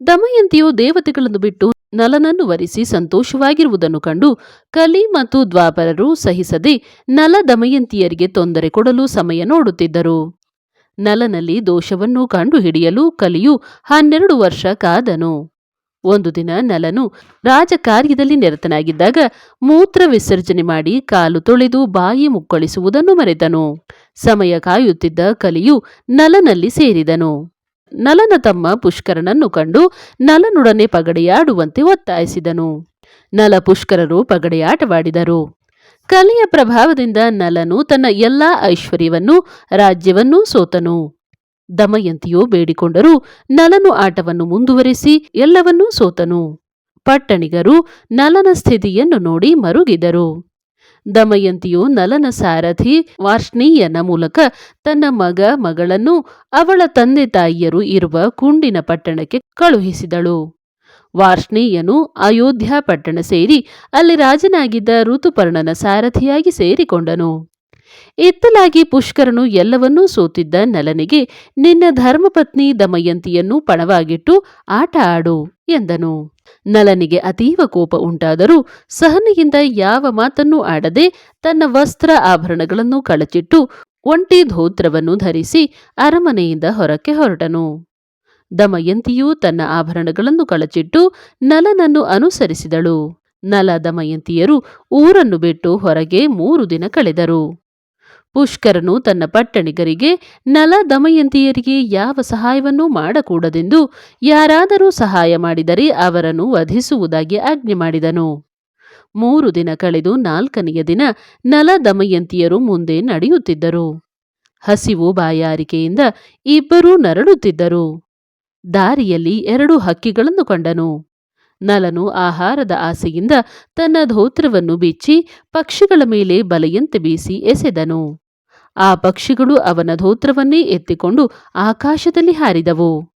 ದಮಯಂತಿಯು ದೇವತೆಗಳನ್ನು ಬಿಟ್ಟು ನಲನನ್ನು ವರಿಸಿ ಸಂತೋಷವಾಗಿರುವುದನ್ನು ಕಂಡು ಕಲಿ ಮತ್ತು ದ್ವಾಪರರು ಸಹಿಸದೆ ನಲ ದಮಯಂತಿಯರಿಗೆ ತೊಂದರೆ ಕೊಡಲು ಸಮಯ ನೋಡುತ್ತಿದ್ದರು. ನಲನಲ್ಲಿ ದೋಷವನ್ನು ಕಂಡುಹಿಡಿಯಲು ಕಲಿಯು ಹನ್ನೆರಡು ವರ್ಷ ಕಾದನು. ಒಂದು ದಿನ ನಲನು ರಾಜಕಾರ್ಯದಲ್ಲಿ ನಿರತನಾಗಿದ್ದಾಗ ಮೂತ್ರ ವಿಸರ್ಜನೆ ಮಾಡಿ ಕಾಲು ತೊಳೆದು ಬಾಯಿ ಮುಕ್ಕಳಿಸುವುದನ್ನು ಮರೆತನು. ಸಮಯ ಕಾಯುತ್ತಿದ್ದ ಕಲಿಯು ನಲನಲ್ಲಿ ಸೇರಿದನು. ನಲನ ತಮ್ಮ ಪುಷ್ಕರನನ್ನು ಕಂಡು ನಲನೊಡನೆ ಪಗಡೆಯಾಡುವಂತೆ ಒತ್ತಾಯಿಸಿದನು. ನಲ ಪುಷ್ಕರರು ಪಗಡೆಯಾಟವಾಡಿದರು. ಕಲಿಯ ಪ್ರಭಾವದಿಂದ ನಲನು ತನ್ನ ಎಲ್ಲಾ ಐಶ್ವರ್ಯವನ್ನು, ರಾಜ್ಯವನ್ನೂ ಸೋತನು. ದಮಯಂತಿಯು ಬೇಡಿಕೊಂಡರೂ, ನಲನು ಆಟವನ್ನು ಮುಂದುವರೆಸಿ ಎಲ್ಲವನ್ನೂ ಸೋತನು. ಪಟ್ಟಣಿಗರು ನಲನ ಸ್ಥಿತಿಯನ್ನು ನೋಡಿ ಮರುಗಿದರು. ದಮಯಂತಿಯು ನಲನ ಸಾರಥಿ ವಾರ್ಷ್ಣೀಯನ ಮೂಲಕ ತನ್ನ ಮಗ, ಮಗಳನ್ನು, ಅವಳ ತಂದೆ ತಾಯಿಯರು ಇರುವ ಕುಂಡಿನ ಪಟ್ಟಣಕ್ಕೆ ಕಳುಹಿಸಿದಳು. ವಾರ್ಷ್ಣೀಯನು ಅಯೋಧ್ಯ ಪಟ್ಟಣ ಸೇರಿ ಅಲ್ಲಿ ರಾಜನಾಗಿದ್ದ ಋತುಪರ್ಣನ ಸಾರಥಿಯಾಗಿ ಸೇರಿಕೊಂಡನು. ಇತ್ತಲಾಗಿ ಪುಷ್ಕರನು ಎಲ್ಲವನ್ನೂ ಸೋತಿದ್ದ ನಲನಿಗೆ, ನಿನ್ನ ಧರ್ಮಪತ್ನಿ ದಮಯಂತಿಯನ್ನು ಪಣವಾಗಿಟ್ಟು ಆಟ ಆಡು ಎಂದನು. ನಲನಿಗೆ ಅತೀವ ಕೋಪ ಉಂಟಾದರೂ ಸಹನೆಯಿಂದ ಯಾವ ಮಾತನ್ನೂ ಆಡದೆ ತನ್ನ ವಸ್ತ್ರ ಆಭರಣಗಳನ್ನು ಕಳಚಿಟ್ಟು ಒಂಟಿ ಧೋತ್ರವನ್ನು ಧರಿಸಿ ಅರಮನೆಯಿಂದ ಹೊರಕ್ಕೆ ಹೊರಟನು. ದಮಯಂತಿಯು ತನ್ನ ಆಭರಣಗಳನ್ನು ಕಳಚಿಟ್ಟು ನಲನನ್ನು ಅನುಸರಿಸಿದಳು. ನಲ ದಮಯಂತಿಯರು ಊರನ್ನು ಬಿಟ್ಟು ಹೊರಗೆ ಮೂರು ದಿನ ಕಳೆದರು. ಪುಷ್ಕರನು ತನ್ನ ಪಟ್ಟಣಿಗರಿಗೆ, ನಲ ದಮಯಂತಿಯರಿಗೆ ಯಾವ ಸಹಾಯವನ್ನೂ ಮಾಡಕೂಡದೆಂದು ಯಾರಾದರೂ ಸಹಾಯ ಮಾಡಿದರೆ ಅವರನ್ನು ವಧಿಸುವುದಾಗಿ ಆಜ್ಞೆ ಮಾಡಿದನು. ಮೂರು ದಿನ ಕಳೆದು ನಾಲ್ಕನೆಯ ದಿನ ನಲ ದಮಯಂತಿಯರು ಮುಂದೆ ನಡೆಯುತ್ತಿದ್ದರು. ಹಸಿವು ಬಾಯಾರಿಕೆಯಿಂದ ಇಬ್ಬರೂ ನರಳುತ್ತಿದ್ದರು. ದಾರಿಯಲ್ಲಿ ಎರಡು ಹಕ್ಕಿಗಳನ್ನು ಕಂಡನು. ನಲನು ಆಹಾರದ ಆಸೆಯಿಂದ ತನ್ನ ಧೋತ್ರವನ್ನು ಬಿಚ್ಚಿ ಪಕ್ಷಿಗಳ ಮೇಲೆ ಬಲೆಯಂತೆ ಬೀಸಿ ಎಸೆದನು. ಆ ಪಕ್ಷಿಗಳು ಅವನ ಧೋತ್ರವನ್ನೇ ಎತ್ತಿಕೊಂಡು ಆಕಾಶದಲ್ಲಿ ಹಾರಿದವು.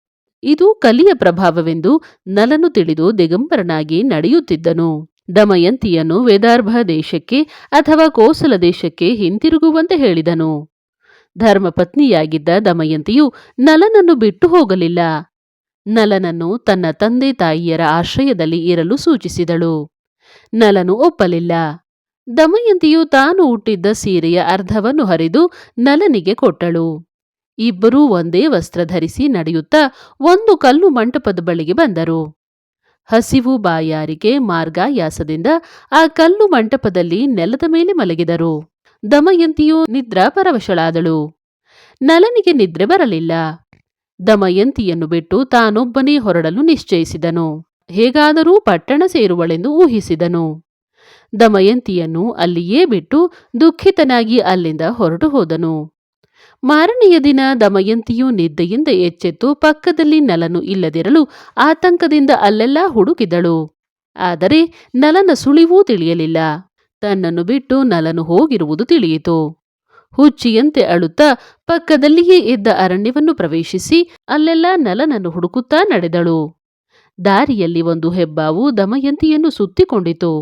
ಇದು ಕಲಿಯ ಪ್ರಭಾವವೆಂದು ನಲನು ತಿಳಿದು ದಿಗಂಬರನಾಗಿ ನಡೆಯುತ್ತಿದ್ದನು. ದಮಯಂತಿಯನ್ನು ವೇದಾರ್ಭ ದೇಶಕ್ಕೆ ಅಥವಾ ಕೋಸಲ ದೇಶಕ್ಕೆ ಹಿಂತಿರುಗುವಂತೆ ಹೇಳಿದನು. ಧರ್ಮಪತ್ನಿಯಾಗಿದ್ದ ದಮಯಂತಿಯು ನಲನನ್ನು ಬಿಟ್ಟು ಹೋಗಲಿಲ್ಲ. ನಲನನ್ನು ತನ್ನ ತಂದೆ ತಾಯಿಯರ ಆಶ್ರಯದಲ್ಲಿ ಇರಲು ಸೂಚಿಸಿದಳು. ನಲನು ಒಪ್ಪಲಿಲ್ಲ. ದಮಯಂತಿಯು ತಾನು ಹುಟ್ಟಿದ್ದ ಸೀರೆಯ ಅರ್ಧವನ್ನು ಹರಿದು ನಲನಿಗೆ ಕೊಟ್ಟಳು. ಇಬ್ಬರೂ ಒಂದೇ ವಸ್ತ್ರ ಧರಿಸಿ ನಡೆಯುತ್ತಾ ಒಂದು ಕಲ್ಲು ಮಂಟಪದ ಬಳಿಗೆ ಬಂದರು. ಹಸಿವು ಬಾಯಾರಿಕೆ ಮಾರ್ಗಾಯಾಸದಿಂದ ಆ ಕಲ್ಲು ಮಂಟಪದಲ್ಲಿ ನೆಲದ ಮೇಲೆ ಮಲಗಿದರು. ದಮಯಂತಿಯು ನಿದ್ರಾ ಪರವಶಳಾದಳು ನಲನಿಗೆ ನಿದ್ರೆ ಬರಲಿಲ್ಲ. ದಮಯಂತಿಯನ್ನು ಬಿಟ್ಟು ತಾನೊಬ್ಬನೇ ಹೊರಡಲು ನಿಶ್ಚಯಿಸಿದನು. ಹೇಗಾದರೂ ಪಟ್ಟಣ ಸೇರುವಳೆಂದು ಊಹಿಸಿದನು. ದಮಯಂತಿಯನ್ನು ಅಲ್ಲಿಯೇ ಬಿಟ್ಟು ದುಃಖಿತನಾಗಿ ಅಲ್ಲಿಂದ ಹೊರಟು ಹೋದನು. ಮಾರನೆಯ ದಿನ ದಮಯಂತಿಯು ನಿದ್ದೆಯಿಂದ ಎಚ್ಚೆತ್ತು ಪಕ್ಕದಲ್ಲಿ ನಲನು ಇಲ್ಲದಿರಲು ಆತಂಕದಿಂದ ಅಲ್ಲೆಲ್ಲ ಹುಡುಕಿದಳು. ಆದರೆ ನಲನ ಸುಳಿವೂ ತಿಳಿಯಲಿಲ್ಲ. ತನ್ನನ್ನು ಬಿಟ್ಟು ನಲನು ಹೋಗಿರುವುದು ತಿಳಿಯಿತು. ಹುಚ್ಚಿಯಂತೆ ಅಳುತ್ತಾ ಪಕ್ಕದಲ್ಲಿಯೇ ಇದ್ದ ಅರಣ್ಯವನ್ನು ಪ್ರವೇಶಿಸಿ ಅಲ್ಲೆಲ್ಲ ನಲನನ್ನು ಹುಡುಕುತ್ತಾ ನಡೆದಳು. ದಾರಿಯಲ್ಲಿ ಒಂದು ಹೆಬ್ಬಾವು ದಮಯಂತಿಯನ್ನು ಸುತ್ತಿಕೊಂಡಿತು.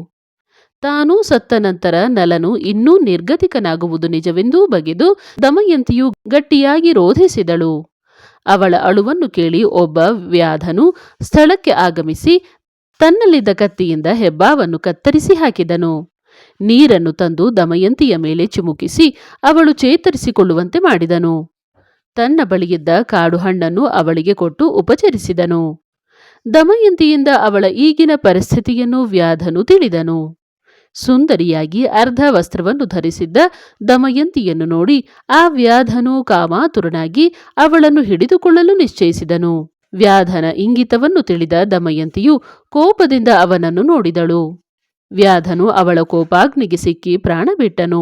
ತಾನೂ ಸತ್ತ ನಂತರ ನಲನು ಇನ್ನೂ ನಿರ್ಗತಿಕನಾಗುವುದು ನಿಜವೆಂದೂ ಬಗೆದು ದಮಯಂತಿಯು ಗಟ್ಟಿಯಾಗಿ ರೋಧಿಸಿದಳು. ಅವಳ ಅಳುವನ್ನು ಕೇಳಿ ಒಬ್ಬ ವ್ಯಾಧನು ಸ್ಥಳಕ್ಕೆ ಆಗಮಿಸಿ ತನ್ನಲ್ಲಿದ್ದ ಕತ್ತಿಯಿಂದ ಹೆಬ್ಬಾವನ್ನು ಕತ್ತರಿಸಿ ಹಾಕಿದನು. ನೀರನ್ನು ತಂದು ದಮಯಂತಿಯ ಮೇಲೆ ಚಿಮುಕಿಸಿ ಅವಳು ಚೇತರಿಸಿಕೊಳ್ಳುವಂತೆ ಮಾಡಿದನು. ತನ್ನ ಬಳಿಯಿದ್ದ ಕಾಡು ಹಣ್ಣನ್ನು ಅವಳಿಗೆ ಕೊಟ್ಟು ಉಪಚರಿಸಿದನು. ದಮಯಂತಿಯಿಂದ ಅವಳ ಈಗಿನ ಪರಿಸ್ಥಿತಿಯನ್ನು ವ್ಯಾಧನು ತಿಳಿದನು. ಸುಂದರಿಯಾಗಿ ಅರ್ಧ ವಸ್ತ್ರವನ್ನು ಧರಿಸಿದ್ದ ದಮಯಂತಿಯನ್ನು ನೋಡಿ ಆ ವ್ಯಾಧನು ಕಾಮಾತುರನಾಗಿ ಅವಳನ್ನು ಹಿಡಿದುಕೊಳ್ಳಲು ನಿಶ್ಚಯಿಸಿದನು. ವ್ಯಾಧನ ಇಂಗಿತವನ್ನು ತಿಳಿದ ದಮಯಂತಿಯು ಕೋಪದಿಂದ ಅವನನ್ನು ನೋಡಿದಳು. ವ್ಯಾಧನು ಅವಳ ಕೋಪಾಗ್ನಿಗೆ ಸಿಕ್ಕಿ ಪ್ರಾಣ ಬಿಟ್ಟನು.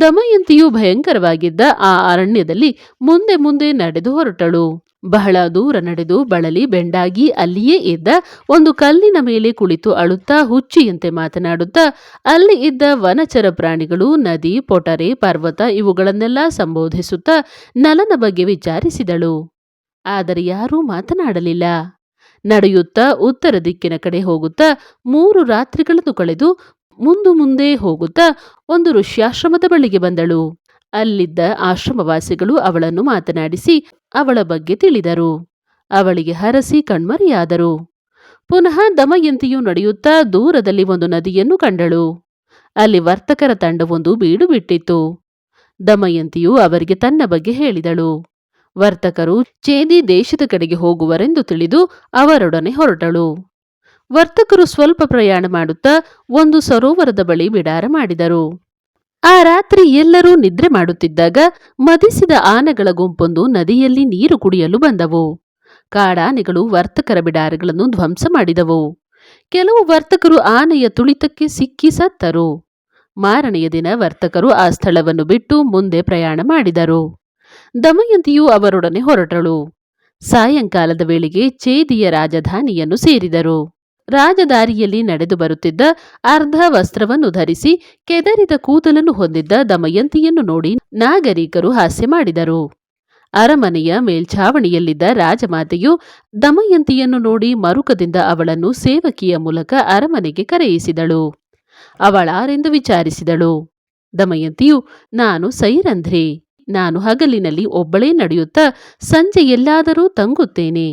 ದಮಯಂತಿಯು ಭಯಂಕರವಾಗಿದ್ದ ಆ ಅರಣ್ಯದಲ್ಲಿ ಮುಂದೆ ಮುಂದೆ ನಡೆದು ಹೊರಟಳು. ಬಹಳ ದೂರ ನಡೆದು ಬಳಲಿ ಬೆಂಡಾಗಿ ಅಲ್ಲಿಯೇ ಇದ್ದ ಒಂದು ಕಲ್ಲಿನ ಮೇಲೆ ಕುಳಿತು ಅಳುತ್ತಾ ಹುಚ್ಚಿಯಂತೆ ಮಾತನಾಡುತ್ತಾ, ಅಲ್ಲಿ ಇದ್ದ ವನಚರ ಪ್ರಾಣಿಗಳು, ನದಿ, ಪೊಟರೆ, ಪರ್ವತ ಇವುಗಳನ್ನೆಲ್ಲ ಸಂಬೋಧಿಸುತ್ತಾ ನಲನ ಬಗ್ಗೆ ವಿಚಾರಿಸಿದಳು. ಆದರೆ ಯಾರೂ ಮಾತನಾಡಲಿಲ್ಲ. ನಡೆಯುತ್ತಾ ಉತ್ತರ ದಿಕ್ಕಿನ ಕಡೆ ಹೋಗುತ್ತಾ ಮೂರು ರಾತ್ರಿಗಳನ್ನು ಕಳೆದು ಮುಂದು ಮುಂದೆ ಹೋಗುತ್ತಾ ಒಂದು ಋಷ್ಯಾಶ್ರಮದ ಬಳಿಗೆ ಬಂದಳು. ಅಲ್ಲಿದ್ದ ಆಶ್ರಮವಾಸಿಗಳು ಅವಳನ್ನು ಮಾತನಾಡಿಸಿ ಅವಳ ಬಗ್ಗೆ ತಿಳಿದರು. ಅವಳಿಗೆ ಹರಸಿ ಕಣ್ಮರೆಯಾದರು. ಪುನಃ ದಮಯಂತಿಯು ನಡೆಯುತ್ತಾ ದೂರದಲ್ಲಿ ಒಂದು ನದಿಯನ್ನು ಕಂಡಳು. ಅಲ್ಲಿ ವರ್ತಕರ ತಂಡವೊಂದು ಬೀಡು ಬಿಟ್ಟಿತ್ತು. ದಮಯಂತಿಯು ಅವರಿಗೆ ತನ್ನ ಬಗ್ಗೆ ಹೇಳಿದಳು. ವರ್ತಕರು ಚೇದಿ ದೇಶದ ಕಡೆಗೆ ಹೋಗುವರೆಂದು ತಿಳಿದು ಅವರೊಡನೆ ಹೊರಟಳು. ವರ್ತಕರು ಸ್ವಲ್ಪ ಪ್ರಯಾಣ ಮಾಡುತ್ತಾ ಒಂದು ಸರೋವರದ ಬಳಿ ಬಿಡಾರ ಮಾಡಿದರು. ಆ ರಾತ್ರಿ ಎಲ್ಲರೂ ನಿದ್ರೆ ಮಾಡುತ್ತಿದ್ದಾಗ ಮದಿಸಿದ ಆನೆಗಳ ಗುಂಪೊಂದು ನದಿಯಲ್ಲಿ ನೀರು ಕುಡಿಯಲು ಬಂದವು. ಕಾಡಾನೆಗಳು ವರ್ತಕರ ಬಿಡಾರಗಳನ್ನು ಧ್ವಂಸ ಮಾಡಿದವು. ಕೆಲವು ವರ್ತಕರು ಆನೆಯ ತುಳಿತಕ್ಕೆ ಸಿಕ್ಕಿ ಸತ್ತರು. ಮಾರನೆಯ ದಿನ ವರ್ತಕರು ಆ ಸ್ಥಳವನ್ನು ಬಿಟ್ಟು ಮುಂದೆ ಪ್ರಯಾಣ ಮಾಡಿದರು. ದಮಯಂತಿಯು ಅವರೊಡನೆ ಹೊರಟಳು. ಸಾಯಂಕಾಲದ ವೇಳೆಗೆ ಚೇದಿಯ ರಾಜಧಾನಿಯನ್ನು ಸೇರಿದರು. ರಾಜದಾರಿಯಲ್ಲಿ ನಡೆದು ಬರುತ್ತಿದ್ದ ಅರ್ಧ ವಸ್ತ್ರವನ್ನು ಧರಿಸಿ ಕೆದರಿದ ಕೂದಲನ್ನು ಹೊಂದಿದ್ದ ದಮಯಂತಿಯನ್ನು ನೋಡಿ ನಾಗರಿಕರು ಹಾಸ್ಯ ಮಾಡಿದರು. ಅರಮನೆಯ ಮೇಲ್ಛಾವಣಿಯಲ್ಲಿದ್ದ ರಾಜಮಾತೆಯು ದಮಯಂತಿಯನ್ನು ನೋಡಿ ಮರುಕದಿಂದ ಅವಳನ್ನು ಸೇವಕಿಯ ಮೂಲಕ ಅರಮನೆಗೆ ಕರೆಯಿಸಿದಳು. ಅವಳಾರೆಂದು ವಿಚಾರಿಸಿದಳು. ದಮಯಂತಿಯು, ನಾನು ಸೈರಂಧ್ರಿ. ನಾನು ಹಗಲಿನಲ್ಲಿ ಒಬ್ಬಳೇ ನಡೆಯುತ್ತಾ ಸಂಜೆ ಎಲ್ಲಾದರೂ ತಂಗುತ್ತೇನೆ.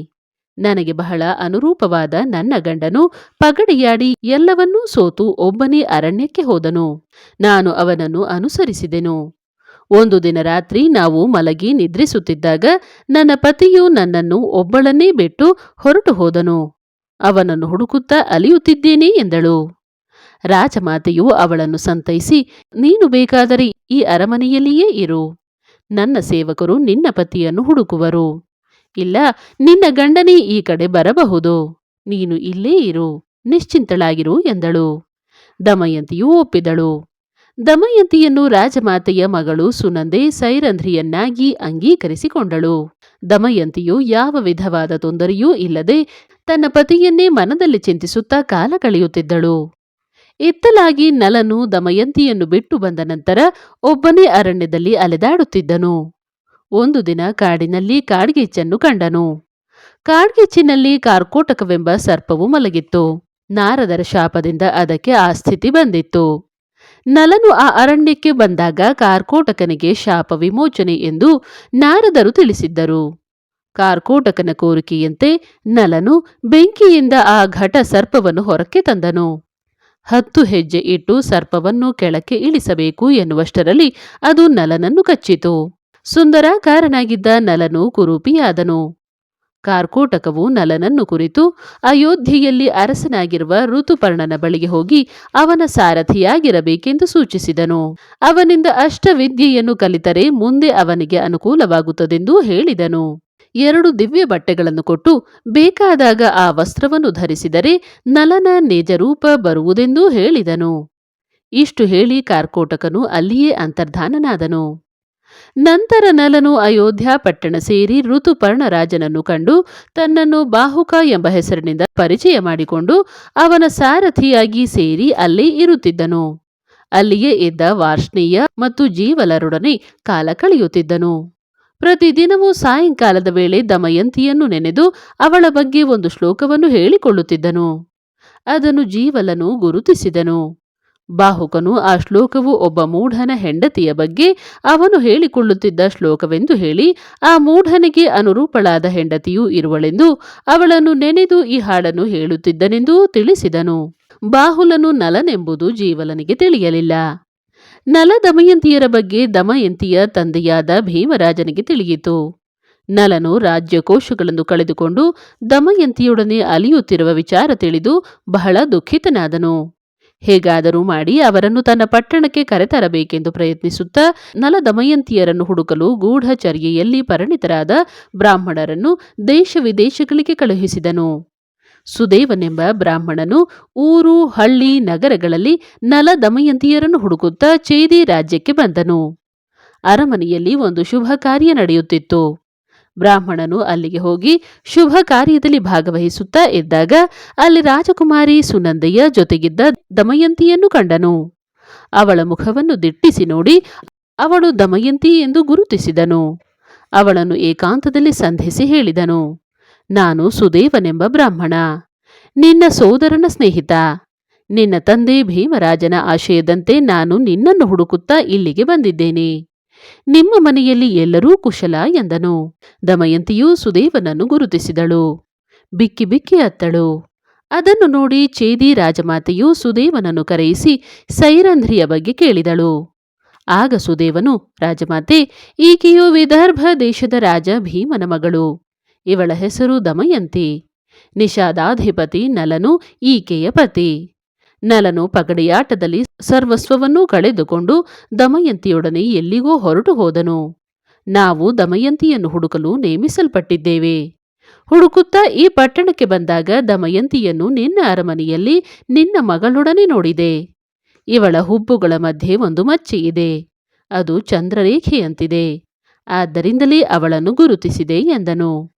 ನನಗೆ ಬಹಳ ಅನುರೂಪವಾದ ನನ್ನ ಗಂಡನು ಪಗಡಿಯಾಡಿ ಎಲ್ಲವನ್ನೂ ಸೋತು ಒಬ್ಬನೇ ಅರಣ್ಯಕ್ಕೆ ಹೋದನು. ನಾನು ಅವನನ್ನು ಅನುಸರಿಸಿದೆನು. ಒಂದು ದಿನ ರಾತ್ರಿ ನಾವು ಮಲಗಿ ನಿದ್ರಿಸುತ್ತಿದ್ದಾಗ ನನ್ನ ಪತಿಯು ನನ್ನನ್ನು ಒಬ್ಬಳನ್ನೇ ಬಿಟ್ಟು ಹೊರಟು ಹೋದನು. ಅವನನ್ನು ಹುಡುಕುತ್ತಾ ಅಲಿಯುತ್ತಿದ್ದೇನೆ ಎಂದಳು. ರಾಜಮಾತೆಯು ಅವಳನ್ನು ಸಂತೈಸಿ, ನೀನು ಬೇಕಾದರೆ ಈ ಅರಮನೆಯಲ್ಲಿಯೇ ಇರು. ನನ್ನ ಸೇವಕರು ನಿನ್ನ ಪತಿಯನ್ನು ಹುಡುಕುವರು. ಇಲ್ಲ, ನಿನ್ನ ಗಂಡನೇ ಈ ಕಡೆ ಬರಬಹುದು. ನೀನು ಇಲ್ಲೇ ಇರು, ನಿಶ್ಚಿಂತಳಾಗಿರು ಎಂದಳು. ದಮಯಂತಿಯು ಒಪ್ಪಿದಳು. ದಮಯಂತಿಯನ್ನು ರಾಜಮಾತೆಯ ಮಗಳು ಸುನಂದೆ ಸೈರಂಧ್ರಿಯನ್ನಾಗಿ ಅಂಗೀಕರಿಸಿಕೊಂಡಳು. ದಮಯಂತಿಯು ಯಾವ ವಿಧವಾದ ತೊಂದರೆಯೂ ಇಲ್ಲದೆ ತನ್ನ ಪತಿಯನ್ನೇ ಮನದಲ್ಲಿ ಚಿಂತಿಸುತ್ತಾ ಕಾಲ ಕಳೆಯುತ್ತಿದ್ದಳು. ಇತ್ತಲಾಗಿ ನಲನು ದಮಯಂತಿಯನ್ನು ಬಿಟ್ಟು ಬಂದ ನಂತರ ಒಬ್ಬನೇ ಅರಣ್ಯದಲ್ಲಿ ಅಲೆದಾಡುತ್ತಿದ್ದನು. ಒಂದು ದಿನ ಕಾಡಿನಲ್ಲಿ ಕಾಡ್ಗಿಚ್ಚನ್ನು ಕಂಡನು. ಕಾಡ್ಗಿಚ್ಚಿನಲ್ಲಿ ಕಾರ್ಕೋಟಕವೆಂಬ ಸರ್ಪವು ಮಲಗಿತ್ತು. ನಾರದರ ಶಾಪದಿಂದ ಅದಕ್ಕೆ ಆ ಸ್ಥಿತಿ ಬಂದಿತ್ತು. ನಲನು ಆ ಅರಣ್ಯಕ್ಕೆ ಬಂದಾಗ ಕಾರ್ಕೋಟಕನಿಗೆ ಶಾಪ ವಿಮೋಚನೆ ಎಂದು ನಾರದರು ತಿಳಿಸಿದ್ದರು. ಕಾರ್ಕೋಟಕನ ಕೋರಿಕೆಯಂತೆ ನಲನು ಬೆಂಕಿಯಿಂದ ಆ ಘಟ ಸರ್ಪವನ್ನು ಹೊರಕ್ಕೆ ತಂದನು. ಹತ್ತು ಹೆಜ್ಜೆ ಇಟ್ಟು ಸರ್ಪವನ್ನು ಕೆಳಕ್ಕೆ ಇಳಿಸಬೇಕು ಎನ್ನುವಷ್ಟರಲ್ಲಿ ಅದು ನಲನನ್ನು ಕಚ್ಚಿತು. ಸುಂದರಾಕಾರನಾಗಿದ್ದ ನಲನು ಕುರೂಪಿಯಾದನು. ಕಾರ್ಕೋಟಕವು ನಲನನ್ನು ಕುರಿತು ಅಯೋಧ್ಯೆಯಲ್ಲಿ ಅರಸನಾಗಿರುವ ಋತುಪರ್ಣನ ಬಳಿಗೆ ಹೋಗಿ ಅವನ ಸಾರಥಿಯಾಗಿರಬೇಕೆಂದು ಸೂಚಿಸಿದನು. ಅವನಿಂದ ಅಷ್ಟವಿದ್ಯೆಯನ್ನು ಕಲಿತರೆ ಮುಂದೆ ಅವನಿಗೆ ಅನುಕೂಲವಾಗುತ್ತದೆಂದು ಹೇಳಿದನು. ಎರಡು ದಿವ್ಯ ಬಟ್ಟೆಗಳನ್ನು ಕೊಟ್ಟು ಬೇಕಾದಾಗ ಆ ವಸ್ತ್ರವನ್ನು ಧರಿಸಿದರೆ ನಲನ ನಿಜರೂಪ ಬರುವುದೆಂದೂ ಹೇಳಿದನು. ಇಷ್ಟು ಹೇಳಿ ಕಾರ್ಕೋಟಕನು ಅಲ್ಲಿಯೇ ಅಂತರ್ಧಾನನಾದನು. ನಂತರ ನಲನು ಅಯೋಧ್ಯ ಪಟ್ಟಣ ಸೇರಿ ಋತುಪರ್ಣ ರಾಜನನ್ನು ಕಂಡು ತನ್ನನ್ನು ಬಾಹುಕ ಎಂಬ ಹೆಸರಿನಿಂದ ಪರಿಚಯ ಮಾಡಿಕೊಂಡು ಅವನ ಸಾರಥಿಯಾಗಿ ಸೇರಿ ಅಲ್ಲೇ ಇರುತ್ತಿದ್ದನು. ಅಲ್ಲಿಯೇ ಇದ್ದ ವಾರ್ಷ್ಣೇಯ ಮತ್ತು ಜೀವಲರೊಡನೆ ಕಾಲ ಕಳೆಯುತ್ತಿದ್ದನು. ಪ್ರತಿದಿನವೂ ಸಾಯಂಕಾಲದ ವೇಳೆ ದಮಯಂತಿಯನ್ನು ನೆನೆದು ಅವಳ ಬಗ್ಗೆ ಒಂದು ಶ್ಲೋಕವನ್ನು ಹೇಳಿಕೊಳ್ಳುತ್ತಿದ್ದನು. ಅದನ್ನು ಜೀವಲನು ಗುರುತಿಸಿದನು. ಬಾಹುಕನು ಆ ಶ್ಲೋಕವು ಒಬ್ಬ ಮೂಢನ ಹೆಂಡತಿಯ ಬಗ್ಗೆ ಅವನು ಹೇಳಿಕೊಳ್ಳುತ್ತಿದ್ದ ಶ್ಲೋಕವೆಂದು ಹೇಳಿ, ಆ ಮೂಢನಿಗೆ ಅನುರೂಪಳಾದ ಹೆಂಡತಿಯೂ ಇರುವಳೆಂದು ಅವಳನ್ನು ನೆನೆದು ಈ ಹಾಡನ್ನು ಹೇಳುತ್ತಿದ್ದನೆಂದೂ ತಿಳಿಸಿದನು. ಬಾಹುಲನು ನಲನೆಂಬುದು ಜೀವಲನಿಗೆ ತಿಳಿಯಲಿಲ್ಲ. ನಲ ದಮಯಂತಿಯರ ಬಗ್ಗೆ ದಮಯಂತಿಯ ತಂದೆಯಾದ ಭೀಮರಾಜನಿಗೆ ತಿಳಿಯಿತು. ನಲನು ರಾಜ್ಯಕೋಶಗಳನ್ನು ಕಳೆದುಕೊಂಡು ದಮಯಂತಿಯೊಡನೆ ಅಲಿಯುತ್ತಿರುವ ವಿಚಾರ ತಿಳಿದು ಬಹಳ ದುಃಖಿತನಾದನು. ಹೇಗಾದರೂ ಮಾಡಿ ಅವರನ್ನು ತನ್ನ ಪಟ್ಟಣಕ್ಕೆ ಕರೆತರಬೇಕೆಂದು ಪ್ರಯತ್ನಿಸುತ್ತಾ ನಲ ದಮಯಂತಿಯರನ್ನು ಹುಡುಕಲು ಗೂಢಚರ್ಯೆಯಲ್ಲಿ ಪರಿಣಿತರಾದ ಬ್ರಾಹ್ಮಣರನ್ನು ದೇಶ ವಿದೇಶಗಳಿಗೆ ಕಳುಹಿಸಿದನು. ಸುದೇವನೆಂಬ ಬ್ರಾಹ್ಮಣನು ಊರು, ಹಳ್ಳಿ, ನಗರಗಳಲ್ಲಿ ನಲ ದಮಯಂತಿಯರನ್ನು ಹುಡುಕುತ್ತಾ ಚೇದಿ ರಾಜ್ಯಕ್ಕೆ ಬಂದನು. ಅರಮನೆಯಲ್ಲಿ ಒಂದು ಶುಭ ಕಾರ್ಯ ನಡೆಯುತ್ತಿತ್ತು. ಬ್ರಾಹ್ಮಣನು ಅಲ್ಲಿಗೆ ಹೋಗಿ ಶುಭ ಕಾರ್ಯದಲ್ಲಿ ಭಾಗವಹಿಸುತ್ತಾ ಇದ್ದಾಗ ಅಲ್ಲಿ ರಾಜಕುಮಾರಿ ಸುನಂದೆಯ ಜೊತೆಗಿದ್ದ ದಮಯಂತಿಯನ್ನು ಕಂಡನು. ಅವಳ ಮುಖವನ್ನು ದಿಟ್ಟಿಸಿ ನೋಡಿ ಅವಳು ದಮಯಂತಿ ಎಂದು ಗುರುತಿಸಿದನು. ಅವಳನ್ನು ಏಕಾಂತದಲ್ಲಿ ಸಂಧಿಸಿ ಹೇಳಿದನು. ನಾನು ಸುದೇವನೆಂಬ ಬ್ರಾಹ್ಮಣ. ನಿನ್ನ ಸೋದರನ ಸ್ನೇಹಿತ. ನಿನ್ನ ತಂದೆ ಭೀಮರಾಜನ ಆಶಯದಂತೆ ನಾನು ನಿನ್ನನ್ನು ಹುಡುಕುತ್ತಾ ಇಲ್ಲಿಗೆ ಬಂದಿದ್ದೇನೆ. ನಿಮ್ಮ ಮನೆಯಲ್ಲಿ ಎಲ್ಲರೂ ಕುಶಲ ಎಂದನು. ದಮಯಂತಿಯು ಸುದೇವನನ್ನು ಗುರುತಿಸಿದಳು. ಬಿಕ್ಕಿ ಬಿಕ್ಕಿ ಅತ್ತಳು. ಅದನ್ನು ನೋಡಿ ಚೇದಿ ರಾಜಮಾತೆಯು ಸುದೇವನನ್ನು ಕರೆಯಿಸಿ ಸೈರಂಧ್ರಿಯ ಬಗ್ಗೆ ಕೇಳಿದಳು. ಆಗ ಸುದೇವನು, ರಾಜಮಾತೆ, ಈಕೆಯು ವಿದರ್ಭ ದೇಶದ ರಾಜ ಭೀಮನ ಮಗಳು. ಇವಳ ಹೆಸರು ದಮಯಂತಿ. ನಿಷಾದಾಧಿಪತಿ ನಲನು ಈಕೆಯ ಪತಿ. ನಲನು ಪಗಡಿಯಾಟದಲ್ಲಿ ಸರ್ವಸ್ವವನ್ನೂ ಕಳೆದುಕೊಂಡು ದಮಯಂತಿಯೊಡನೆ ಎಲ್ಲಿಗೋ ಹೊರಟು ಹೋದನು. ನಾವು ದಮಯಂತಿಯನ್ನು ಹುಡುಕಲು ನೇಮಿಸಲ್ಪಟ್ಟಿದ್ದೇವೆ. ಹುಡುಕುತ್ತಾ ಈ ಪಟ್ಟಣಕ್ಕೆ ಬಂದಾಗ ದಮಯಂತಿಯನ್ನು ನಿನ್ನ ಅರಮನೆಯಲ್ಲಿ ನಿನ್ನ ಮಗಳೊಡನೆ ನೋಡಿದೆ. ಇವಳ ಹುಬ್ಬುಗಳ ಮಧ್ಯೆ ಒಂದು ಮಚ್ಚಿ ಇದೆ. ಅದು ಚಂದ್ರರೇಖೆಯಂತಿದೆ. ಆದ್ದರಿಂದಲೇ ಅವಳನ್ನು ಗುರುತಿಸಿದೆ ಎಂದನು.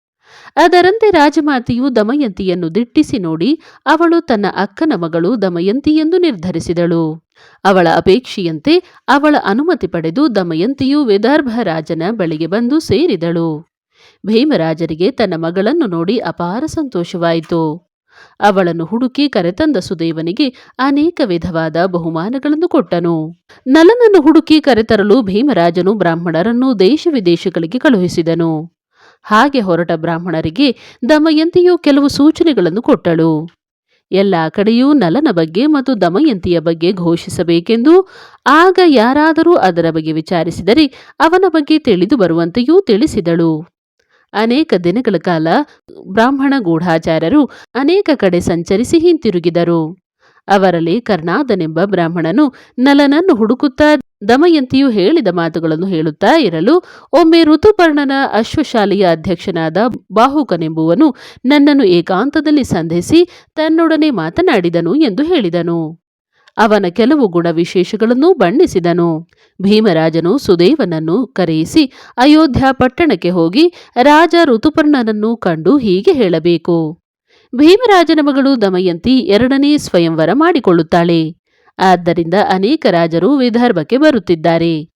ಅದರಂತೆ ರಾಜಮಾತೆಯು ದಮಯಂತಿಯನ್ನು ದಿಟ್ಟಿಸಿ ನೋಡಿ ಅವಳು ತನ್ನ ಅಕ್ಕನ ಮಗಳು ದಮಯಂತಿ ಎಂದು ನಿರ್ಧರಿಸಿದಳು. ಅವಳ ಅಪೇಕ್ಷೆಯಂತೆ ಅವಳ ಅನುಮತಿ ಪಡೆದು ದಮಯಂತಿಯು ವಿದರ್ಭ ರಾಜನ ಬಳಿಗೆ ಬಂದು ಸೇರಿದಳು. ಭೀಮರಾಜರಿಗೆ ತನ್ನ ಮಗಳನ್ನು ನೋಡಿ ಅಪಾರ ಸಂತೋಷವಾಯಿತು. ಅವಳನ್ನು ಹುಡುಕಿ ಕರೆತಂದ ಸುದೇವನಿಗೆ ಅನೇಕ ವಿಧವಾದ ಬಹುಮಾನಗಳನ್ನು ಕೊಟ್ಟನು. ನಲನನ್ನು ಹುಡುಕಿ ಕರೆತರಲು ಭೀಮರಾಜನು ಬ್ರಾಹ್ಮಣರನ್ನು ದೇಶ ವಿದೇಶಗಳಿಗೆ ಕಳುಹಿಸಿದನು. ಹಾಗೆ ಹೊರಟ ಬ್ರಾಹ್ಮಣರಿಗೆ ದಮಯಂತಿಯು ಕೆಲವು ಸೂಚನೆಗಳನ್ನು ಕೊಟ್ಟಳು. ಎಲ್ಲ ಕಡೆಯೂ ನಲನ ಬಗ್ಗೆ ಮತ್ತು ದಮಯಂತಿಯ ಬಗ್ಗೆ ಘೋಷಿಸಬೇಕೆಂದು ಆಗ ಯಾರಾದರೂ ಅದರ ಬಗ್ಗೆ ವಿಚಾರಿಸಿದರೆ ಅವನ ಬಗ್ಗೆ ತಿಳಿದು ಬರುವಂತೆಯೂ ತಿಳಿಸಿದಳು. ಅನೇಕ ದಿನಗಳ ಕಾಲ ಬ್ರಾಹ್ಮಣ ಗೂಢಾಚಾರ್ಯರು ಅನೇಕ ಕಡೆ ಸಂಚರಿಸಿ ಹಿಂತಿರುಗಿದರು. ಅವರಲ್ಲಿ ಕರ್ಣಾದನೆಂಬ ಬ್ರಾಹ್ಮಣನು ನಲನನ್ನು ಹುಡುಕುತ್ತಾ ದಮಯಂತಿಯು ಹೇಳಿದ ಮಾತುಗಳನ್ನು ಹೇಳುತ್ತಾ ಇರಲು, ಒಮ್ಮೆ ಋತುಪರ್ಣನ ಅಶ್ವಶಾಲೆಯ ಅಧ್ಯಕ್ಷನಾದ ಬಾಹುಕನೆಂಬುವನು ನನ್ನನ್ನು ಏಕಾಂತದಲ್ಲಿ ಸಂಧಿಸಿ ತನ್ನೊಡನೆ ಮಾತನಾಡಿದನು ಎಂದು ಹೇಳಿದನು. ಅವನ ಕೆಲವು ಗುಣವಿಶೇಷಗಳನ್ನು ಬಣ್ಣಿಸಿದನು. ಭೀಮರಾಜನು ಸುದೇವನನ್ನು ಕರೆಯಿಸಿ, ಅಯೋಧ್ಯ ಪಟ್ಟಣಕ್ಕೆ ಹೋಗಿ ರಾಜ ಋತುಪರ್ಣನನ್ನು ಕಂಡು ಹೀಗೆ ಹೇಳಬೇಕು. ಭೀಮರಾಜನ ಮಗಳು ದಮಯಂತಿ ಎರಡನೇ ಸ್ವಯಂವರ ಮಾಡಿಕೊಳ್ಳುತ್ತಾಳೆ. ಆದ್ದರಿಂದ ಅನೇಕ ರಾಜರು ವಿದರ್ಭಕ್ಕೆ ಬರುತ್ತಿದ್ದಾರೆ.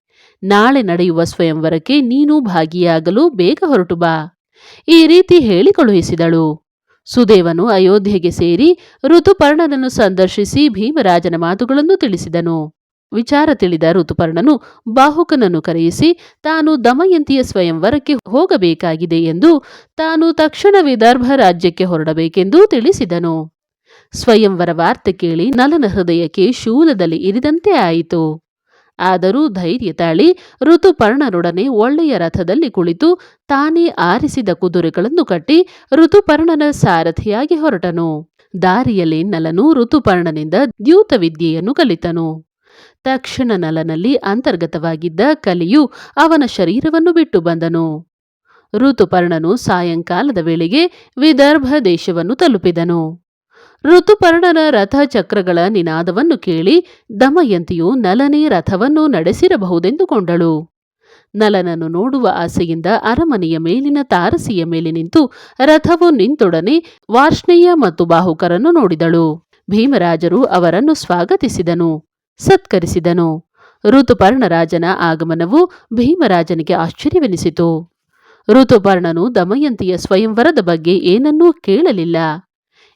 ನಾಳೆ ನಡೆಯುವ ಸ್ವಯಂವರಕ್ಕೆ ನೀನು ಭಾಗಿಯಾಗಲು ಬೇಗ ಹೊರಟು ಬಾ. ಈ ರೀತಿ ಹೇಳಿ ಕಳುಹಿಸಿದಳು. ಸುದೇವನು ಅಯೋಧ್ಯೆಗೆ ಸೇರಿ ಋತುಪರ್ಣನನ್ನು ಸಂದರ್ಶಿಸಿ ಭೀಮರಾಜನ ಮಾತುಗಳನ್ನು ತಿಳಿಸಿದನು. ವಿಚಾರ ತಿಳಿದ ಋತುಪರ್ಣನು ಬಾಹುಕನನ್ನು ಕರೆಯಿಸಿ, ತಾನು ದಮಯಂತಿಯ ಸ್ವಯಂವರಕ್ಕೆ ಹೋಗಬೇಕಾಗಿದೆ ಎಂದು ತಾನು ತಕ್ಷಣ ವಿದರ್ಭ ರಾಜ್ಯಕ್ಕೆ ಹೊರಡಬೇಕೆಂದು ತಿಳಿಸಿದನು. ಸ್ವಯಂವರ ವಾರ್ತೆ ಕೇಳಿ ನಲನ ಹೃದಯಕ್ಕೆ ಶೂಲದಲ್ಲಿ ಇರಿದಂತೆ ಆಯಿತು. ಆದರೂ ಧೈರ್ಯ ತಾಳಿ ಋತುಪರ್ಣನೊಡನೆ ಒಳ್ಳೆಯ ರಥದಲ್ಲಿ ಕುಳಿತು ತಾನೇ ಆರಿಸಿದ ಕುದುರೆಗಳನ್ನು ಕಟ್ಟಿ ಋತುಪರ್ಣನ ಸಾರಥಿಯಾಗಿ ಹೊರಟನು. ದಾರಿಯಲ್ಲಿ ನಲನು ಋತುಪರ್ಣನಿಂದ ದ್ಯೂತ ವಿದ್ಯೆಯನ್ನು ಕಲಿತನು. ತಕ್ಷಣ ನಲನಲ್ಲಿ ಅಂತರ್ಗತವಾಗಿದ್ದ ಕಲಿಯು ಅವನ ಶರೀರವನ್ನು ಬಿಟ್ಟು ಬಂದನು. ಋತುಪರ್ಣನು ಸಾಯಂಕಾಲದ ವೇಳೆಗೆ ವಿದರ್ಭ ದೇಶವನ್ನು ತಲುಪಿದನು. ಋತುಪರ್ಣನ ರಥ ಚಕ್ರಗಳ ನಿನಾದವನ್ನು ಕೇಳಿ ದಮಯಂತಿಯು ನಲನೇ ರಥವನ್ನು ನಡೆಸಿರಬಹುದೆಂದುಕೊಂಡಳು. ನಲನನ್ನು ನೋಡುವ ಆಸೆಯಿಂದ ಅರಮನೆಯ ಮೇಲಿನ ತಾರಸಿಯ ಮೇಲೆ ನಿಂತು ರಥವು ನಿಂತೊಡನೆ ವಾರ್ಷ್ಣೇಯ ಮತ್ತು ಬಾಹುಕರನ್ನು ನೋಡಿದಳು. ಭೀಮರಾಜರು ಅವರನ್ನು ಸ್ವಾಗತಿಸಿದನು. ಸತ್ಕರಿಸಿದನು. ಋತುಪರ್ಣರಾಜನ ಆಗಮನವು ಭೀಮರಾಜನಿಗೆ ಆಶ್ಚರ್ಯವೆನಿಸಿತು. ಋತುಪರ್ಣನು ದಮಯಂತಿಯ ಸ್ವಯಂವರದ ಬಗ್ಗೆ ಏನನ್ನೂ ಕೇಳಲಿಲ್ಲ.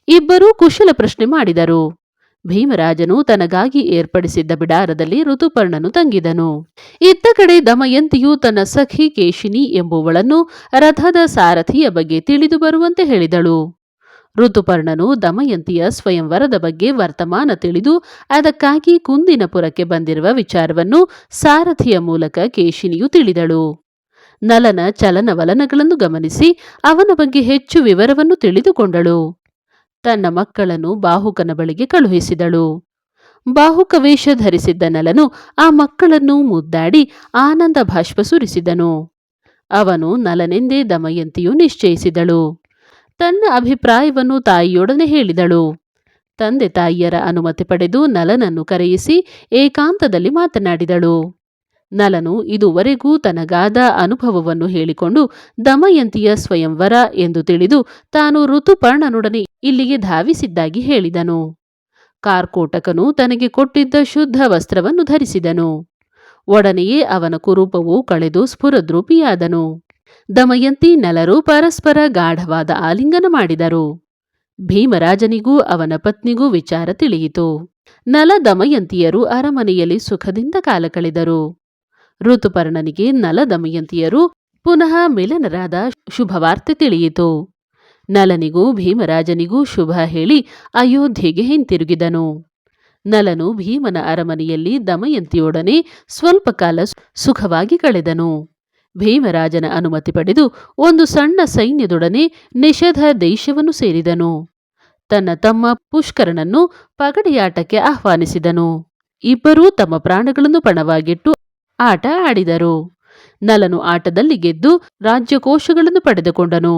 ಇಬ್ಬರೂ ಕುಶಲ ಪ್ರಶ್ನೆ ಮಾಡಿದರು. ಭೀಮರಾಜನು ತನಗಾಗಿ ಏರ್ಪಡಿಸಿದ್ದ ಬಿಡಾರದಲ್ಲಿ ಋತುಪರ್ಣನು ತಂಗಿದನು. ಇತ್ತ ಕಡೆ ದಮಯಂತಿಯು ತನ್ನ ಸಖಿ ಕೇಶಿನಿ ಎಂಬುವಳನ್ನು ರಥದ ಸಾರಥಿಯ ಬಗ್ಗೆ ತಿಳಿದು ಬರುವಂತೆ ಹೇಳಿದಳು. ಋತುಪರ್ಣನು ದಮಯಂತಿಯ ಸ್ವಯಂವರದ ಬಗ್ಗೆ ವರ್ತಮಾನ ತಿಳಿದು ಅದಕ್ಕಾಗಿ ಕುಂದಿನಪುರಕ್ಕೆ ಬಂದಿರುವ ವಿಚಾರವನ್ನು ಸಾರಥಿಯ ಮೂಲಕ ಕೇಶಿನಿಯು ತಿಳಿದಳು. ನಲನ ಚಲನವಲನಗಳನ್ನು ಗಮನಿಸಿ ಅವನ ಬಗ್ಗೆ ಹೆಚ್ಚು ವಿವರವನ್ನು ತಿಳಿದುಕೊಂಡಳು. ತನ್ನ ಮಕ್ಕಳನ್ನು ಬಾಹುಕನ ಬಳಿಗೆ ಕಳುಹಿಸಿದಳು. ಬಾಹುಕ ವೇಷ ಧರಿಸಿದ್ದ ನಲನು ಆ ಮಕ್ಕಳನ್ನು ಮುದ್ದಾಡಿ ಆನಂದ ಭಾಷ್ಪ ಸುರಿಸಿದನು. ಅವನು ನಲನೆಂದೇ ದಮಯಂತಿಯು ನಿಶ್ಚಯಿಸಿದಳು. ತನ್ನ ಅಭಿಪ್ರಾಯವನ್ನು ತಾಯಿಯೊಡನೆ ಹೇಳಿದಳು. ತಂದೆ ತಾಯಿಯರ ಅನುಮತಿ ಪಡೆದು ನಲನನ್ನು ಕರೆಯಿಸಿ ಏಕಾಂತದಲ್ಲಿ ಮಾತನಾಡಿದಳು. ನಲನು ಇದುವರೆಗೂ ತನಗಾದ ಅನುಭವವನ್ನು ಹೇಳಿಕೊಂಡು ದಮಯಂತಿಯ ಸ್ವಯಂವರ ಎಂದು ತಿಳಿದು ತಾನು ಋತುಪರ್ಣನೊಡನೆ ಇಲ್ಲಿಗೆ ಧಾವಿಸಿದ್ದಾಗಿ ಹೇಳಿದನು. ಕಾರ್ಕೋಟಕನು ತನಗೆ ಕೊಟ್ಟಿದ್ದ ಶುದ್ಧ ವಸ್ತ್ರವನ್ನು ಧರಿಸಿದನು. ಒಡನೆಯೇ ಅವನ ಕುರೂಪವು ಕಳೆದು ಸ್ಫುರದ್ರೂಪಿಯಾದನು. ದಮಯಂತಿ ನಲರು ಪರಸ್ಪರ ಗಾಢವಾದ ಆಲಿಂಗನ ಮಾಡಿದರು. ಭೀಮರಾಜನಿಗೂ ಅವನ ಪತ್ನಿಗೂ ವಿಚಾರ ತಿಳಿಯಿತು. ನಲ ದಮಯಂತಿಯರು ಅರಮನೆಯಲ್ಲಿ ಸುಖದಿಂದ ಕಾಲ ಕಳೆದರು ಋತುಪರ್ಣನಿಗೆ ನಲ ದಮಯಂತಿಯರು ಪುನಃ ಮಿಲನರಾದ ಶುಭವಾರ್ತೆ ತಿಳಿಯಿತು. ನಲನಿಗೂ ಭೀಮರಾಜನಿಗೂ ಶುಭ ಹೇಳಿ ಅಯೋಧ್ಯೆಗೆ ಹಿಂತಿರುಗಿದನು. ನಲನು ಭೀಮನ ಅರಮನೆಯಲ್ಲಿ ದಮಯಂತಿಯೊಡನೆ ಸ್ವಲ್ಪ ಕಾಲ ಸುಖವಾಗಿ ಕಳೆದನು. ಭೀಮರಾಜನ ಅನುಮತಿ ಪಡೆದು ಒಂದು ಸಣ್ಣ ಸೈನ್ಯದೊಡನೆ ನಿಷಧ ದೇಶವನ್ನು ಸೇರಿದನು. ತನ್ನ ತಮ್ಮ ಪುಷ್ಕರನನ್ನು ಪಗಡಿಯಾಟಕ್ಕೆ ಆಹ್ವಾನಿಸಿದನು. ಇಬ್ಬರೂ ತಮ್ಮ ಪ್ರಾಣಗಳನ್ನು ಪಣವಾಗಿಟ್ಟು ಆಟ ಆಡಿದರು. ನಲನು ಆಟದಲ್ಲಿ ಗೆದ್ದು ರಾಜ್ಯಕೋಶಗಳನ್ನು ಪಡೆದುಕೊಂಡನು.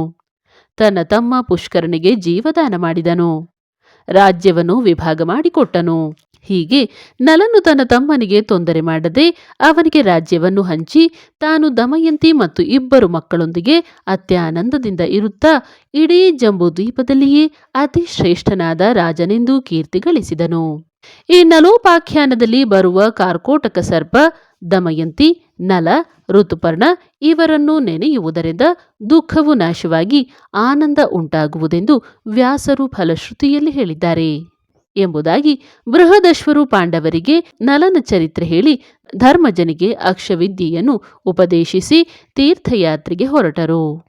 ತನ್ನ ತಮ್ಮ ಪುಷ್ಕರನಿಗೆ ಜೀವದಾನ ಮಾಡಿದನು. ರಾಜ್ಯವನ್ನು ವಿಭಾಗ ಮಾಡಿಕೊಟ್ಟನು. ಹೀಗೆ ನಲನು ತನ್ನ ತಮ್ಮನಿಗೆ ತೊಂದರೆ ಮಾಡದೆ ಅವನಿಗೆ ರಾಜ್ಯವನ್ನು ಹಂಚಿ ತಾನು ದಮಯಂತಿ ಮತ್ತು ಇಬ್ಬರು ಮಕ್ಕಳೊಂದಿಗೆ ಅತ್ಯಾನಂದದಿಂದ ಇರುತ್ತಾ ಇಡೀ ಜಂಬೂ ದ್ವೀಪದಲ್ಲಿಯೇ ಅತಿ ಶ್ರೇಷ್ಠನಾದ ರಾಜನೆಂದು ಕೀರ್ತಿ ಗಳಿಸಿದನು. ಈ ನಲೋಪಾಖ್ಯಾನದಲ್ಲಿ ಬರುವ ಕಾರ್ಕೋಟಕ ಸರ್ಪ, ದಮಯಂತಿ, ನಲ, ಋತುಪರ್ಣ ಇವರನ್ನು ನೆನೆಯುವುದರಿಂದ ದುಃಖವು ನಾಶವಾಗಿ ಆನಂದ ಉಂಟಾಗುವುದೆಂದು ವ್ಯಾಸರು ಫಲಶ್ರುತಿಯಲ್ಲಿ ಹೇಳಿದ್ದಾರೆ. ಎಂಬುದಾಗಿ ಬೃಹದಶ್ವರು ಪಾಂಡವರಿಗೆ ನಲನ ಚರಿತ್ರೆ ಹೇಳಿ ಧರ್ಮಜನಿಗೆ ಅಕ್ಷವಿದ್ಯೆಯನ್ನು ಉಪದೇಶಿಸಿ ತೀರ್ಥಯಾತ್ರೆಗೆ ಹೊರಟರು.